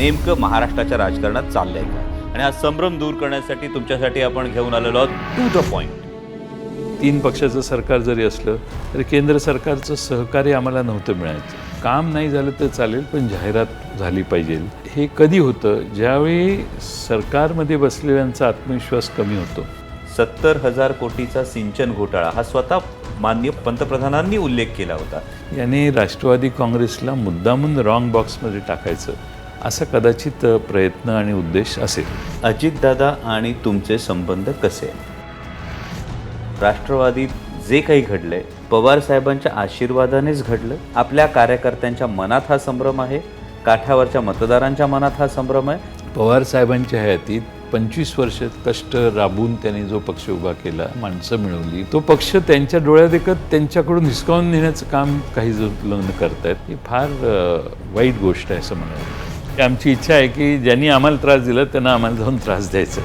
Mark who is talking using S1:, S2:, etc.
S1: नेमकं महाराष्ट्राच्या राजकारणात चाललंय का? आणि हा संभ्रम दूर करण्यासाठी तुमच्यासाठी आपण घेऊन आलेलो आहोत टू द पॉइंट.
S2: तीन पक्षाचं सरकार जरी असलं तरी केंद्र सरकारचं सहकार्य आम्हाला नव्हतं मिळायचं. काम नाही झालं तर चालेल पण जाहिरात झाली पाहिजे. हे कधी होतं? ज्यावेळी सरकारमध्ये बसलेल्यांचा आत्मविश्वास कमी होतो.
S1: सत्तर हजार कोटीचा सिंचन घोटाळा हा स्वतः माननीय पंतप्रधानांनी उल्लेख केला होता.
S2: याने राष्ट्रवादी काँग्रेसला मुद्दामून रॉंग बॉक्समध्ये टाकायचं. असा कदाचित प्रयत्न आणि उद्देश असेल.
S1: अजितदादा आणि तुमचे संबंध कसे? राष्ट्रवादीत जे काही घडलंय पवार साहेबांच्या आशीर्वादानेच घडलं. आपल्या कार्यकर्त्यांच्या मनात हा संभ्रम आहे. काठावरच्या मतदारांच्या मनात हा संभ्रम आहे.
S2: पवार साहेबांच्या हयातीत पंचवीस वर्ष कष्ट राबून त्यांनी जो पक्ष उभा केला माणसं मिळवली तो पक्ष त्यांच्या डोळ्यात एकत त्यांच्याकडून हिसकावून नेण्याचं काम काही जण करतायत ही फार वाईट गोष्ट आहे असं की आमची इच्छा आहे की ज्यांनी आम्हाला त्रास दिला त्यांना आम्हाला जाऊन त्रास द्यायचा.